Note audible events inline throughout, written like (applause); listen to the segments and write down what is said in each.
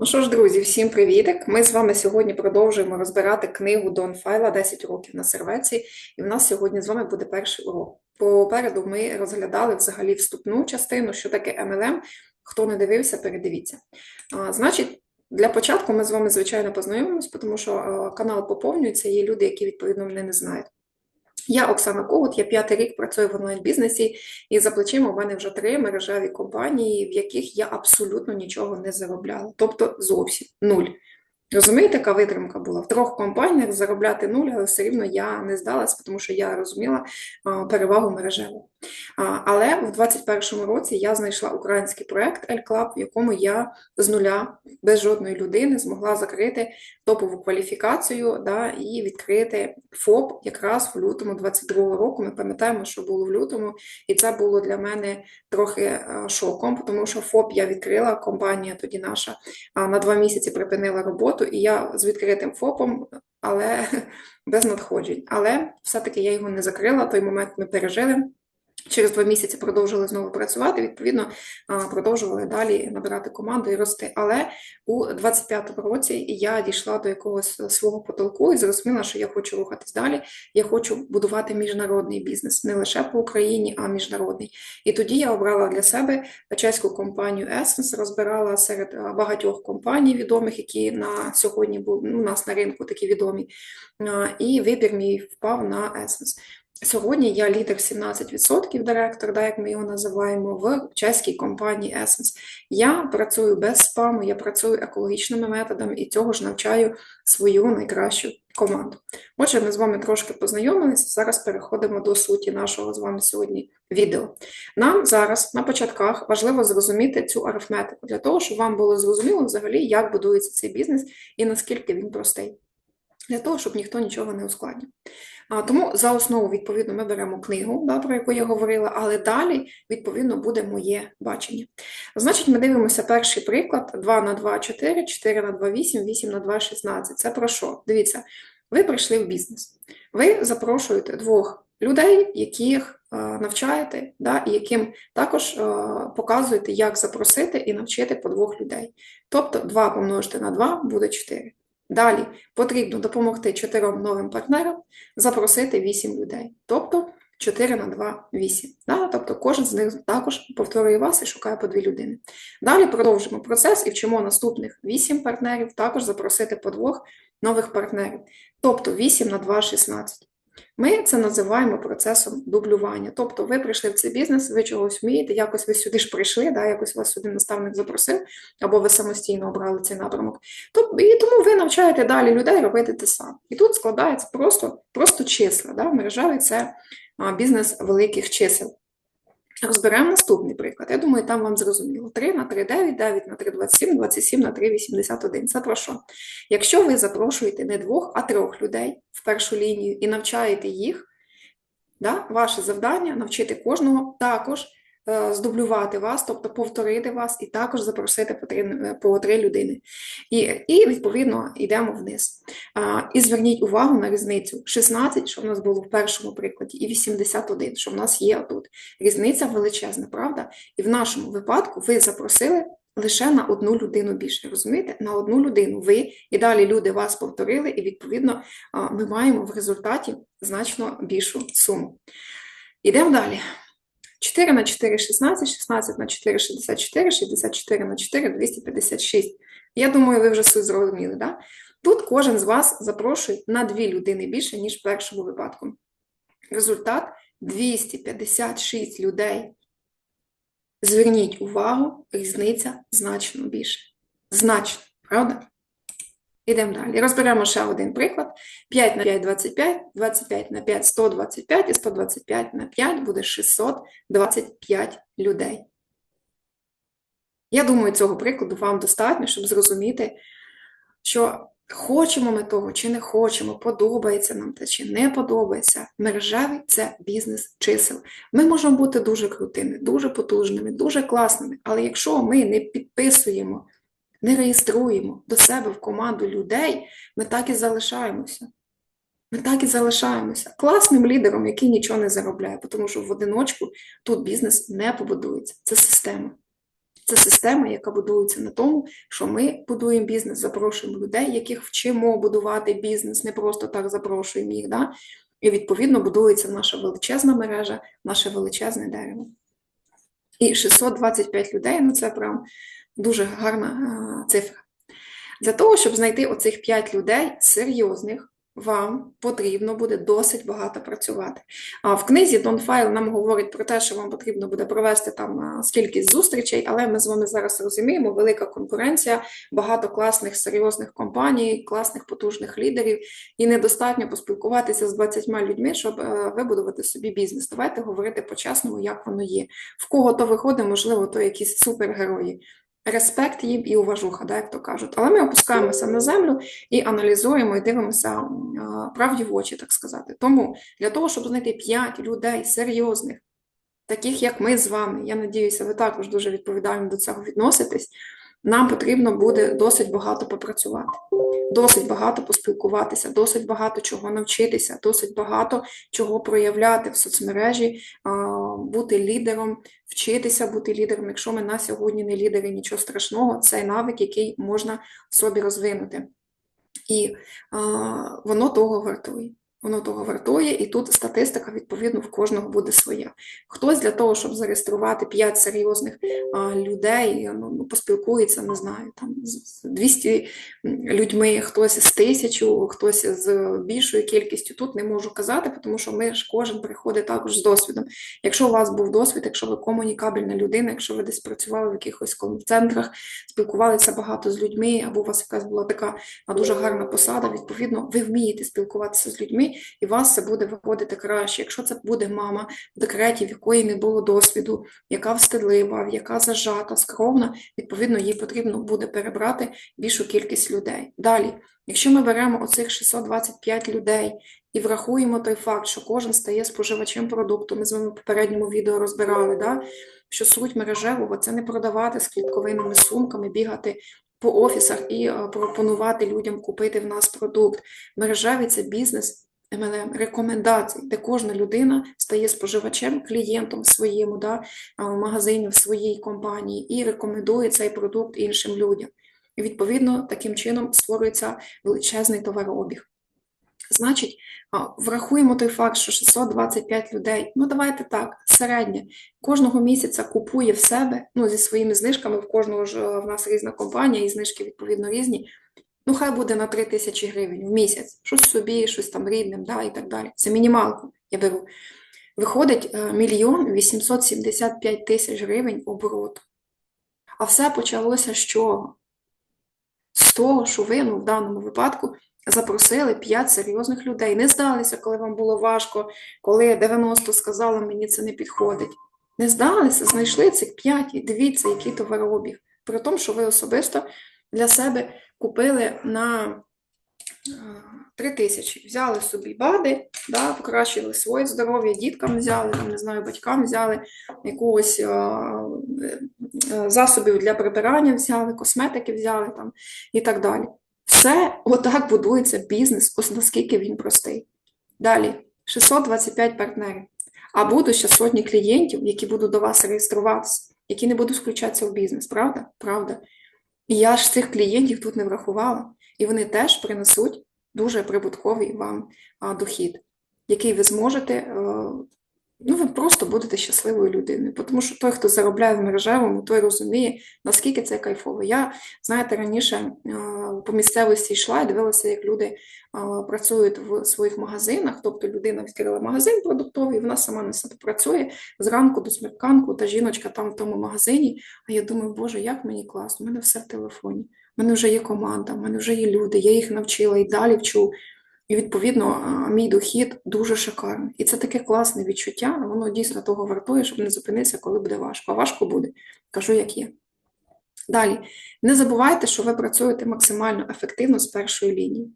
Ну що ж, друзі, всім привітик! Ми з вами сьогодні продовжуємо розбирати книгу Дон Файла «10 років на сервеці. І в нас сьогодні з вами буде перший урок. Попереду ми розглядали взагалі вступну частину, що таке MLM. Хто не дивився, передивіться. А, Значить, для початку ми з вами, звичайно, познайомимось, тому що канал поповнюється, є люди, які відповідно мене не знають. Я Оксана Когут, я п'ятий рік працюю в онлайн-бізнесі, і за плечима у мене вже три мережеві компанії, в яких я абсолютно нічого не заробляла. Тобто зовсім нуль. Розумієте, яка витримка була? В трьох компаніях заробляти нуль, але все рівно я не здалась, тому що я розуміла перевагу мережеву. Але в 2021 році я знайшла український проект L-Club, в якому я з нуля, без жодної людини, змогла закрити топову кваліфікацію да, і відкрити ФОП якраз в лютому 2022 року. Ми пам'ятаємо, що було в лютому, і це було для мене трохи шоком, тому що ФОП я відкрила, компанія тоді наша на два місяці припинила роботу, і я з відкритим ФОПом, але (laughs) без надходжень. Але все-таки я його не закрила, той момент ми пережили. Через два місяці продовжили знову працювати, відповідно, продовжували далі набирати команду і рости. Але у 25-му році я дійшла до якогось свого потолку і зрозуміла, що я хочу рухатись далі. Я хочу будувати міжнародний бізнес не лише по Україні, а міжнародний. І тоді я обрала для себе чеську компанію Essence, розбирала серед багатьох компаній відомих, які на сьогодні були ну, у нас на ринку такі відомі. І вибір мій впав на Essence. Сьогодні я лідер 17% директор, да, як ми його називаємо, в чеській компанії Essence. Я працюю без спаму, я працюю екологічними методами і цього ж навчаю свою найкращу команду. Отже, ми з вами трошки познайомилися. Зараз переходимо до суті нашого з вами сьогодні відео. Нам зараз на початках важливо зрозуміти цю арифметику для того, щоб вам було зрозуміло взагалі, як будується цей бізнес і наскільки він простий. Для того, щоб ніхто нічого не ускладнив. Тому за основу, відповідно, ми беремо книгу, да, про яку я говорила, але далі, відповідно, буде моє бачення. Значить, ми дивимося перший приклад: 2 на 2 – 4, 4 на 2 – 8, 8 на 2 – 16. Це про що? Дивіться, ви прийшли в бізнес. Ви запрошуєте двох людей, яких е, навчаєте, да, і яким також е, показуєте, як запросити і навчити по двох людей. Тобто 2 помножити на 2 буде 4. Далі потрібно допомогти чотирьом новим партнерам запросити 8 людей. Тобто 4 на 2 – 8. Да? Тобто кожен з них також повторює вас і шукає по дві людини. Далі продовжимо процес і вчимо наступних 8 партнерів також запросити по двох нових партнерів. Тобто 8 на 2 – 16. Ми це називаємо процесом дублювання. Тобто ви прийшли в цей бізнес, ви чогось вмієте, якось ви сюди ж прийшли, да, якось вас сюди наставник запросив, або ви самостійно обрали цей напрямок. І тому ви навчаєте далі людей робити те саме. І тут складається просто просто числа. Да? Мережевий це бізнес великих чисел. Розберемо наступний приклад. Я думаю, там вам зрозуміло. 3 на 3, 9, 9 на 3, 27, 27 на 3, 81. Це про що? Якщо ви запрошуєте не двох, а трьох людей в першу лінію і навчаєте їх, да, ваше завдання навчити кожного також здублювати вас, тобто повторити вас, і також запросити по три, е, по три людини. І, і відповідно, йдемо вниз. І зверніть увагу на різницю 16, що в нас було в першому прикладі, і 81, що в нас є тут. Різниця величезна, правда? І в нашому випадку ви запросили. Лише на одну людину більше, розумієте? На одну людину ви і далі люди вас повторили, і, відповідно, ми маємо в результаті значно більшу суму. Йдемо далі. 4 на 4 – 16, 16 на 4 – 64, 64 на 4 – 256. Я думаю, ви вже суть зрозуміли, да? Тут кожен з вас запрошує на дві людини більше, ніж в першому випадку. Результат 256 людей. Зверніть увагу, різниця значно більше. Значно, правда? Ідемо далі. Розберемо ще один приклад. 5 на 5 – 25, 25 на 5 – 125, і 125 на 5 буде 625 людей. Я думаю, цього прикладу вам достатньо, щоб зрозуміти, що хочемо ми того чи не хочемо, подобається нам те чи не подобається. Мережевий це бізнес чисел. Ми можемо бути дуже крутими, дуже потужними, дуже класними, але якщо ми не підписуємо не реєструємо до себе в команду людей, ми так і залишаємося. Ми так і залишаємося класним лідером, який нічого не заробляє, тому що в одиночку тут бізнес не побудується. Це система. Це система, яка будується на тому, що ми будуємо бізнес, запрошуємо людей, яких вчимо будувати бізнес, не просто так запрошуємо їх. Да? І відповідно будується наша величезна мережа, наше величезне дерево. І 625 людей ну це прям дуже гарна а, цифра. Для того, щоб знайти оцих 5 людей серйозних, вам потрібно буде досить багато працювати. А в книзі File нам говорить про те, що вам потрібно буде провести там кількість зустрічей, але ми з вами зараз розуміємо, велика конкуренція, багато класних серйозних компаній, класних потужних лідерів, і недостатньо поспілкуватися з 20 людьми, щоб е, вибудувати собі бізнес. Давайте говорити по-чесному, як воно є. В кого то виходить, можливо, то якісь супергерої респект їм і уважуха, да, як то кажуть. Але ми опускаємося на землю і аналізуємо, і дивимося правді в очі, так сказати. Тому для того, щоб знайти 5 людей серйозних, таких як ми з вами, я надіюся, ви також дуже відповідально до цього відноситесь. Нам потрібно буде досить багато попрацювати, досить багато поспілкуватися, досить багато чого навчитися, досить багато чого проявляти в соцмережі, бути лідером, вчитися бути лідером. Якщо ми на сьогодні не лідери, нічого страшного, це навик, який можна в собі розвинути. І воно того вартує. Воно того вартує, і тут статистика, відповідно, в кожного буде своя. Хтось для того, щоб зареєструвати 5 серйозних а, людей, ну, ну, поспілкується, не знаю, там з 200 людьми, хтось з тисячу, хтось з більшою кількістю. Тут не можу казати, тому що ми ж кожен приходить також з досвідом. Якщо у вас був досвід, якщо ви комунікабельна людина, якщо ви десь працювали в якихось центрах, спілкувалися багато з людьми, або у вас якась була така дуже гарна посада, відповідно, ви вмієте спілкуватися з людьми і вас це буде виходити краще. Якщо це буде мама в декреті, в якої не було досвіду, яка встидлива, яка зажата, скромна, відповідно, їй потрібно буде перебрати більшу кількість людей. Далі, якщо ми беремо оцих 625 людей і врахуємо той факт, що кожен стає споживачем продукту, ми з вами в попередньому відео розбирали, да? що суть мережевого це не продавати з клітковинними сумками, бігати. По офісах і пропонувати людям купити в нас продукт. Мережевий це бізнес, MLM рекомендацій, де кожна людина стає споживачем, клієнтом своєму да, в магазині, в своїй компанії і рекомендує цей продукт іншим людям. І, відповідно, таким чином створюється величезний товарообіг. Значить, врахуємо той факт, що 625 людей, ну давайте так, середнє, кожного місяця купує в себе, ну зі своїми знижками, в кожного ж в нас різна компанія, і знижки відповідно різні. Ну, хай буде на 3 тисячі гривень в місяць, щось собі, щось там рідним, да, і так далі. Це мінімалку я беру. Виходить е, мільйон 875 тисяч гривень обороту. А все почалося з чого? З того, що ви ну, в даному випадку запросили 5 серйозних людей. Не здалися, коли вам було важко, коли 90 сказали, мені це не підходить. Не здалися, знайшли цих 5 і дивіться, який товарообіг. При тому, що ви особисто для себе купили на 3 тисячі. Взяли собі бади, да, покращили своє здоров'я, діткам взяли, не знаю, батькам взяли якогось засобів для прибирання взяли, косметики взяли там, і так далі. Все отак будується бізнес, ось наскільки він простий. Далі, 625 партнерів. А будуть ще сотні клієнтів, які будуть до вас реєструватися, які не будуть включатися в бізнес, правда? Правда. Я ж цих клієнтів тут не врахувала, і вони теж принесуть дуже прибутковий вам дохід, який ви зможете, е, ну ви просто будете щасливою людиною. Тому що той, хто заробляє в мережевому, той розуміє, наскільки це кайфово. Я, знаєте, раніше е, по місцевості йшла і дивилася, як люди працюють в своїх магазинах, тобто людина відкрила магазин продуктовий, вона сама не працює зранку до смерканку, та жіночка там в тому магазині. А я думаю, Боже, як мені класно, у мене все в телефоні. У мене вже є команда, в мене вже є люди, я їх навчила і далі вчу. І, відповідно, мій дохід дуже шикарний. І це таке класне відчуття, воно дійсно того вартує, щоб не зупинитися, коли буде важко. А важко буде. Кажу, як є. Далі, не забувайте, що ви працюєте максимально ефективно з першої лінії.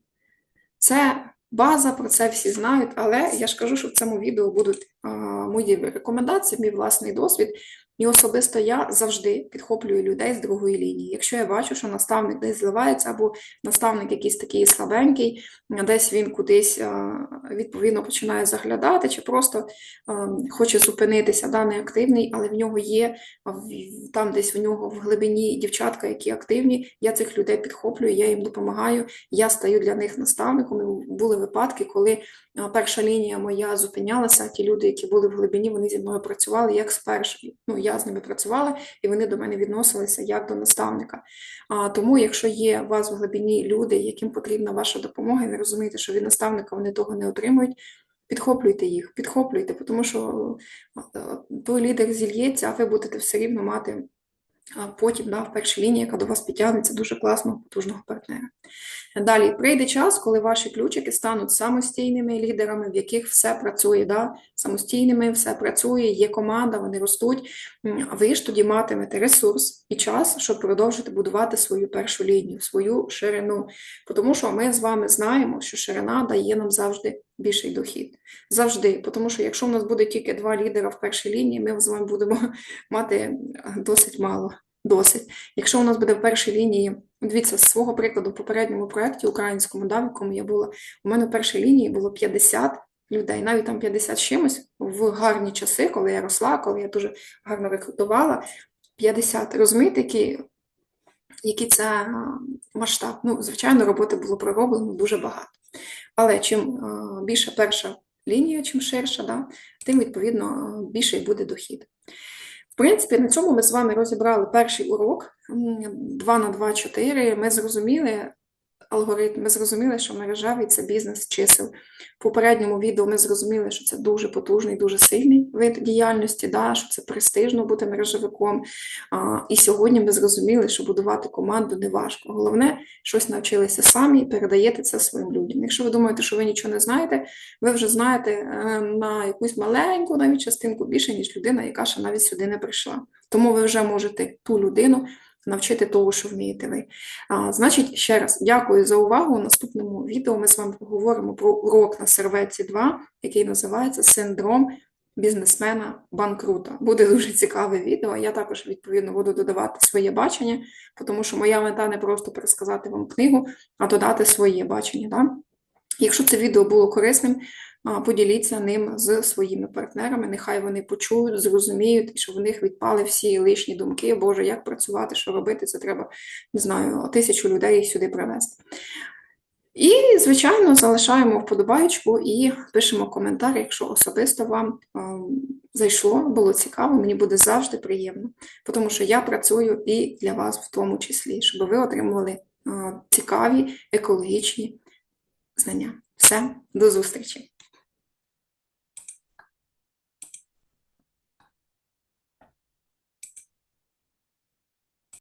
Це база, про це всі знають, але я ж кажу, що в цьому відео будуть мої рекомендації, мій власний досвід. І особисто я завжди підхоплюю людей з другої лінії. Якщо я бачу, що наставник десь зливається, або наставник якийсь такий слабенький, десь він кудись відповідно починає заглядати, чи просто хоче зупинитися, да, неактивний, але в нього є там десь в нього в глибині дівчатка, які активні, я цих людей підхоплюю, я їм допомагаю, я стаю для них наставником. Були випадки, коли перша лінія моя зупинялася, ті люди, які були в глибині, вони зі мною працювали як з першою. Ну, я з ними працювала, і вони до мене відносилися як до наставника. А, тому, якщо є у вас в глибині люди, яким потрібна ваша допомога, і ви розумієте, що від наставника вони того не отримують, підхоплюйте їх, підхоплюйте, тому що той лідер зільється, а ви будете все рівно мати потім да, в першій лінії, яка до вас підтягнеться дуже класного, потужного партнера. Далі прийде час, коли ваші ключики стануть самостійними лідерами, в яких все працює, да? самостійними, все працює, є команда, вони ростуть. Ви ж тоді матимете ресурс і час, щоб продовжити будувати свою першу лінію, свою ширину. Тому що ми з вами знаємо, що ширина дає нам завжди більший дохід. Завжди. Тому що якщо в нас буде тільки два лідера в першій лінії, ми з вами будемо (laughs) мати е, досить мало. Досить. Якщо у нас буде в першій лінії, дивіться, з свого прикладу, в попередньому проєкті українському, да, в якому я була, у мене в першій лінії було 50 людей, навіть там 50 чимось в гарні часи, коли я росла, коли я дуже гарно рекрутувала. 50. Розумієте, які, який це масштаб? Ну, звичайно, роботи було пророблено дуже багато. Але чим а, більша перша лінія, чим ширша, да, тим, відповідно, більший буде дохід. В принципі, на цьому ми з вами розібрали перший урок 2 на 2, 4. Ми зрозуміли алгоритм, ми зрозуміли, що мережевий це бізнес чисел. В попередньому відео ми зрозуміли, що це дуже потужний, дуже сильний вид діяльності, да, що це престижно бути мережевиком. А, і сьогодні ми зрозуміли, що будувати команду не важко. Головне, щось навчилися самі і передаєте це своїм людям. Якщо ви думаєте, що ви нічого не знаєте, ви вже знаєте е, на якусь маленьку навіть частинку більше, ніж людина, яка ще навіть сюди не прийшла. Тому ви вже можете ту людину навчити того, що вмієте ви. А, значить, ще раз дякую за увагу. У наступному відео ми з вами поговоримо про урок на серветці 2, який називається Синдром бізнесмена банкрута. Буде дуже цікаве відео. Я також, відповідно, буду додавати своє бачення, тому що моя мета не просто пересказати вам книгу, а додати своє бачення. Да? Якщо це відео було корисним, поділіться ним з своїми партнерами. Нехай вони почують, зрозуміють, і щоб в них відпали всі лишні думки. Боже, як працювати, що робити, це треба, не знаю, тисячу людей сюди привезти. І, звичайно, залишаємо вподобайку і пишемо коментар, якщо особисто вам зайшло, було цікаво, мені буде завжди приємно, тому що я працюю і для вас в тому числі, щоб ви отримували цікаві екологічні знання. Все, до зустрічі!